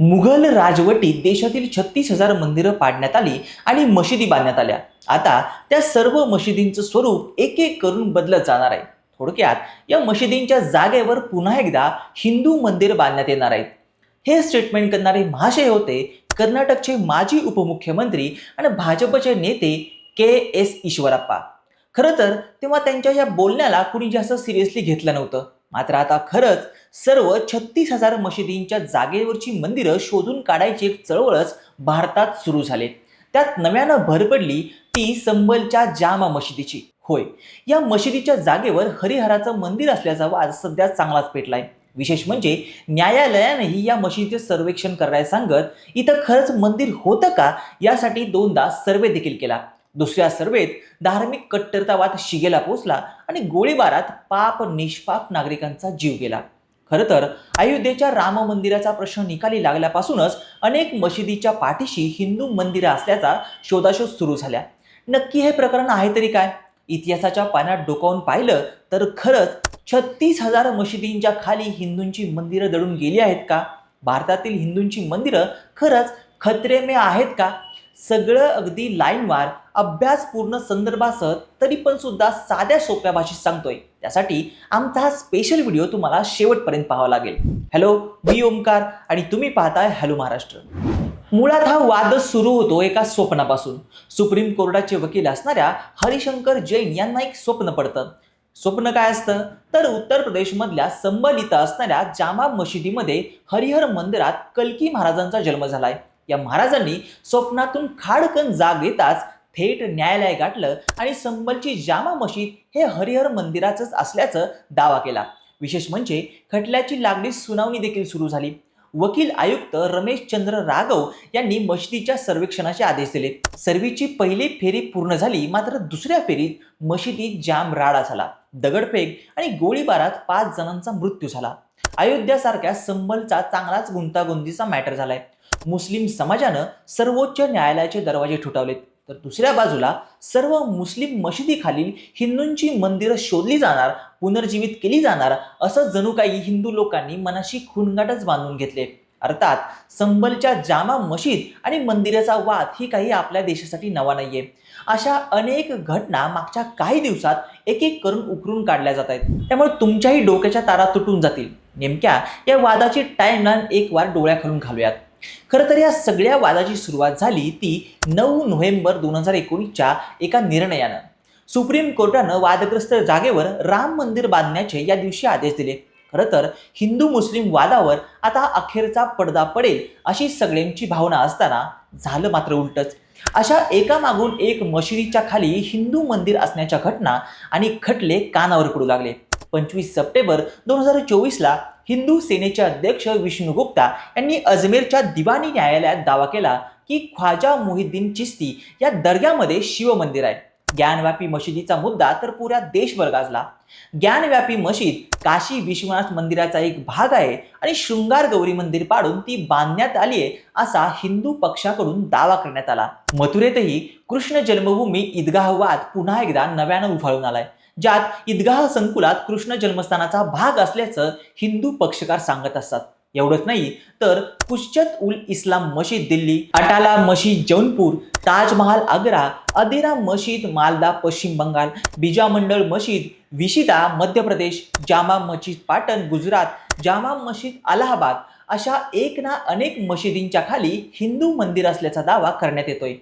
मुघल राजवटीत देशातील छत्तीस हजार मंदिरं पाडण्यात आली आणि मशिदी बांधण्यात आल्या. आता त्या सर्व मशिदींचं स्वरूप एक एक करून बदलत जाणार आहे. थोडक्यात या मशिदींच्या जागेवर पुन्हा एकदा हिंदू मंदिर बांधण्यात येणार आहेत. हे स्टेटमेंट करणारे महाशय होते कर्नाटकचे माजी उपमुख्यमंत्री आणि भाजपचे नेते के एस ईश्वरप्पा. खरं तर तेव्हा त्यांच्या या बोलण्याला कुणी जास्त सिरियसली घेतलं नव्हतं. मात्र आता खरंच सर्व छत्तीस हजार मशिदींच्या जागेवरची मंदिरं शोधून काढायची एक चळवळच भारतात सुरू झाली. त्यात नव्यानं भर पडली ती संबलच्या जामा मशिदीची. होय या मशिदीच्या जागेवर हरिहराचं मंदिर असल्याचा वाद सध्या चांगलाच पेटलाय. विशेष म्हणजे न्यायालयानेही या मशिदीचे सर्वेक्षण करायला सांगत इथं खरंच मंदिर होतं का यासाठी दोनदा सर्वे देखील केला. दुसऱ्या सर्वेत धार्मिक कट्टरतावाद शिगेला पोचला आणि गोळीबारात पाप निष्पाप नागरिकांचा जीव गेला. खरं तर अयोध्येच्या राम मंदिराचा प्रश्न निकाली लागल्यापासूनच अनेक मशिदीच्या पाठीशी हिंदू मंदिरं असल्याचा शोधाशोध सुरू झाल्या. नक्की हे प्रकरण आहे तरी काय? इतिहासाच्या पाण्यात डोकावून पाहिलं तर खरंच छत्तीस हजार मशिदींच्या खाली हिंदूंची मंदिरं दडून गेली आहेत का? भारतातील हिंदूंची मंदिरं खरंच खतरे में आहेत का? सगळं अगदी लाईनवार अभ्यासपूर्ण संदर्भासह तरी पण सुद्धा साध्या सोप्या भाषेत सांगतोय. त्यासाठी आमचा हा स्पेशल व्हिडिओ तुम्हाला शेवटपर्यंत पाहावा लागेल. हॅलो मी ओमकार आणि तुम्ही पाहताय हॅलो महाराष्ट्र. मुळात हा वाद सुरू होतो एका स्वप्नापासून. सुप्रीम कोर्टाचे वकील असणाऱ्या हरिशंकर जैन यांना एक स्वप्न पडतं. स्वप्न काय असतं? तर उत्तर प्रदेशमधल्या संबल इथं असणाऱ्या जामा मशिदीमध्ये हरिहर मंदिरात कल्की महाराजांचा जन्म झालाय. या महाराजांनी स्वप्नातून खाडकन जाग येताच थेट न्यायालय गाठलं आणि संबलची जामा मशीद हे हरिहर मंदिराचंच असल्याचं दावा केला. विशेष म्हणजे खटल्याची लागली सुनावणी देखील सुरू झाली. वकील आयुक्त रमेश चंद्र राघव यांनी मशिदीच्या सर्वेक्षणाचे आदेश दिले. सर्वीची पहिली फेरी पूर्ण झाली मात्र दुसऱ्या फेरीत मशिदीत जाम राडा झाला. दगडफेक आणि गोळीबारात पाच जणांचा मृत्यू झाला. अयोध्यासारख्या संबलचा चांगलाच गुंतागुंतीचा मॅटर झालाय. मुस्लिम समाजानं सर्वोच्च न्यायालयाचे दरवाजे ठुठावलेत तर दुसऱ्या बाजूला सर्व मुस्लिम मशिदीखालील हिंदूंची मंदिरं शोधली जाणार पुनर्जीवित केली जाणार असं जणू काही हिंदू लोकांनी मनाशी खुणगाटच बांधून घेतले. अर्थात संबलच्या जामा मशीद आणि मंदिराचा वाद ही काही आपल्या देशासाठी नवा नाहीये. अशा अनेक घटना मागच्या काही दिवसात एक एक करून उकरून काढल्या जात आहेत. त्यामुळे तुमच्याही डोक्याच्या तारा तुटून जातील. नेमक्या या वादाची टाईमलाईन एक वार डोळ्याखालून घालूयात. खरं तर या सगळ्या वादाची सुरुवात झाली ती नऊ नोव्हेंबर दोन हजार एकोणीसच्या एका निर्णयानं. सुप्रीम कोर्टानं वादग्रस्त जागेवर राम मंदिर बांधण्याचे या दिवशी आदेश दिले. खरं तर हिंदू मुस्लिम वादावर आता अखेरचा पडदा पडेल अशी सगळ्यांची भावना असताना झालं मात्र उलटच. अशा एकामागून एक मशिदीच्या खाली हिंदू मंदिर असण्याच्या घटना आणि खटले कानावर पडू लागले. पंचवीस सप्टेंबर दोन हजार चोवीसला हिंदू सेनेचे अध्यक्ष विष्णू गुप्ता यांनी अजमेरच्या दिवाणी न्यायालयात दावा केला की ख्वाजा मोहिद्दीन चिस्ती या दर्ग्यामध्ये शिवमंदिर आहे. ज्ञानव्यापी मशिदीचा मुद्दा तर पुऱ्या देशभर गाजला. ज्ञानव्यापी मशीद काशी विश्वनाथ मंदिराचा एक भाग आहे आणि शृंगार गौरी मंदिर पाडून ती बांधण्यात आली आहे असा हिंदू पक्षाकडून दावा करण्यात आला. मथुरेतही कृष्ण जन्मभूमी ईदगाह वाद पुन्हा एकदा नव्यानं उफाळून आलाय. ज्यात ईदगाह संकुलात कृष्ण जन्मस्थानाचा भाग असल्याचं हिंदू पक्षकार सांगत असतात. एवढंच नाही तर कुश्चत उल इस्लाम मशीद दिल्ली अटाला मशीद जौनपूर ताजमहाल आग्रा अदिरा मशीद मालदा पश्चिम बंगाल बिजामंडळ मशीद विशिदा मध्य प्रदेश जामा मशीद पाटण गुजरात जामा मशीद अलाहाबाद अशा एक ना अनेक मशिदींच्या खाली हिंदू मंदिर असल्याचा दावा करण्यात येतोय.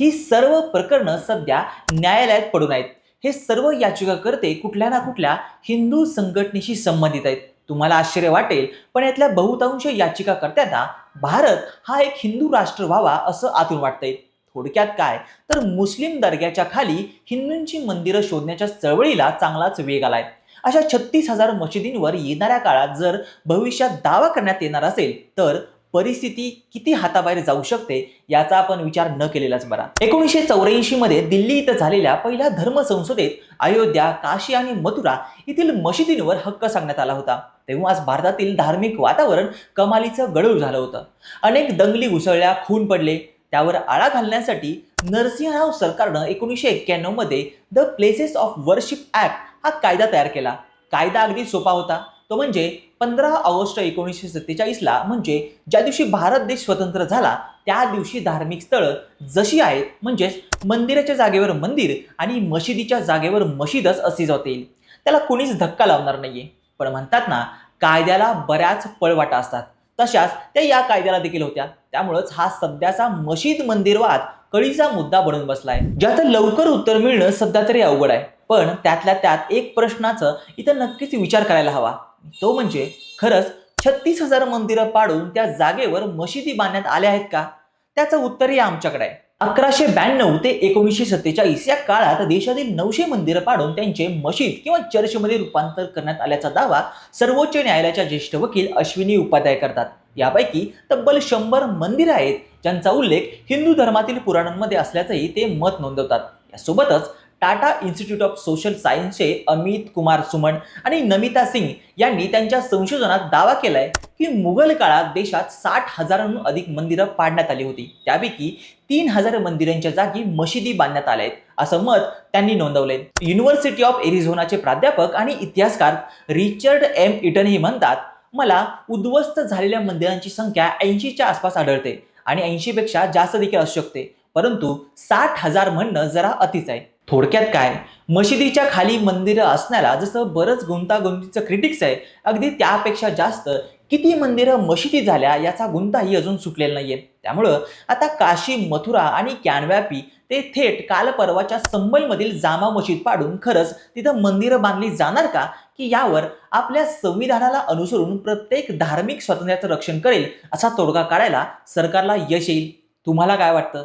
ही सर्व प्रकरणं सध्या न्यायालयात पडून आहेत. हे सर्व याचिकाकर्ते कुठल्या ना कुठल्या हिंदू संघटनेशी संबंधित आहेत. तुम्हाला आश्चर्य वाटेल पण यातल्या बहुतांश याचिकाकर्त्यांना भारत हा एक हिंदू राष्ट्र व्हावा असं आतून वाटतंय. थोडक्यात काय? तर मुस्लिम दर्ग्याच्या खाली हिंदूंची मंदिरं शोधण्याच्या चळवळीला चांगलाच वेग आलाय. अशा छत्तीस हजार मशिदींवर येणाऱ्या काळात जर भविष्यात दावा करण्यात येणार असेल तर परिस्थिती किती हाताबाहेर जाऊ शकते याचा आपण विचार न केलेलाच बरा. एकोणीसशे चौऱ्याऐंशी मध्ये दिल्ली इथं झालेल्या पहिल्या धर्म संसदेत अयोध्या काशी आणि मथुरा येथील मशिदींवर हक्क सांगण्यात आला होता. तेव्हाच भारतातील धार्मिक वातावरण कमालीचं गडूळ झालं होतं. अनेक दंगली उसळल्या खून पडले. त्यावर आळा घालण्यासाठी नरसिंहराव सरकारनं एकोणीसशे एक्क्याण्णवमध्ये the places of worship act हा कायदा तयार केला. कायदा अगदी सोपा होता. तो म्हणजे पंधरा ऑगस्ट एकोणीसशे सत्तेचाळीसला म्हणजे ज्या दिवशी भारत देश स्वतंत्र झाला त्या दिवशी धार्मिक स्थळं जशी आहेत म्हणजेच मंदिराच्या जागेवर मंदिर आणि मशिदीच्या जागेवर मशीदच अस्तित्वात येईल त्याला कोणीच धक्का लावणार नाहीये. पण म्हणतात ना कायद्याला बऱ्याच पळवाटा असतात. तशाच त्या या कायद्याला देखील होत्या. त्यामुळंच हा सध्याचा मशीद मंदिरवाद कळीचा मुद्दा बनून बसलाय. ज्याचं लवकर उत्तर मिळणं सध्या तरी अवघड आहे. पण त्यातल्या त्यात एक प्रश्नाचं इथं नक्कीच विचार करायला हवा. तो म्हणजे खरंच छत्तीस हजार मंदिरं पाडून त्या जागेवर मशिदी बांधण्यात आल्या आहेत का? त्याचं उत्तरही आमच्याकडे आहे. अकराशे ब्याण्णव ते एकोणीसशे सत्तेचाळीस या काळात देशातील नऊशे मंदिरं पाडून त्यांचे मशीद किंवा चर्चमध्ये रूपांतर करण्यात आल्याचा दावा सर्वोच्च न्यायालयाच्या ज्येष्ठ वकील अश्विनी उपाध्याय करतात. यापैकी तब्बल शंभर मंदिरं आहेत ज्यांचा उल्लेख हिंदू धर्मातील पुराणांमध्ये असल्याचंही ते मत नोंदवतात. यासोबतच टाटा इन्स्टिट्यूट ऑफ सोशल सायन्सचे अमित कुमार सुमन आणि नमिता सिंग यांनी त्यांच्या संशोधनात दावा केलाय की मुघल काळात देशात साठ हजारांहून अधिक मंदिरं पाडण्यात आली होती. त्यापैकी तीन हजार मंदिरांच्या जागी मशिदी बांधण्यात आल्या आहेत असं मत त्यांनी नोंदवले युनिव्हर्सिटी ऑफ एरिझोनाचे प्राध्यापक आणि इतिहासकार रिचर्ड एम. इटन हे म्हणतात मला उद्ध्वस्त झालेल्या मंदिरांची संख्या ऐंशीच्या आसपास आढळते आणि ऐंशीपेक्षा जास्त देखील असू शकते परंतु साठ हजार म्हणणं जरा अतिच आहे. थोडक्यात काय? मशिदीच्या खाली मंदिरं असण्याला जसं बरंच गुंतागुंतीचं क्रिटिक्स आहे अगदी त्यापेक्षा जास्त किती मंदिरं मशिदी झाल्या याचा गुंताही अजून सुटलेला नाहीये. त्यामुळं आता काशी मथुरा आणि कॅनव्यापी ते थेट काल परवाच्या संबलमधील जामा मशीद पाडून खरंच तिथं मंदिरं बांधली जाणार का? की यावर आपल्या संविधानाला अनुसरून प्रत्येक धार्मिक स्वातंत्र्याचं रक्षण करेल असा तोडगा काढायला सरकारला यश येईल. तुम्हाला काय वाटतं?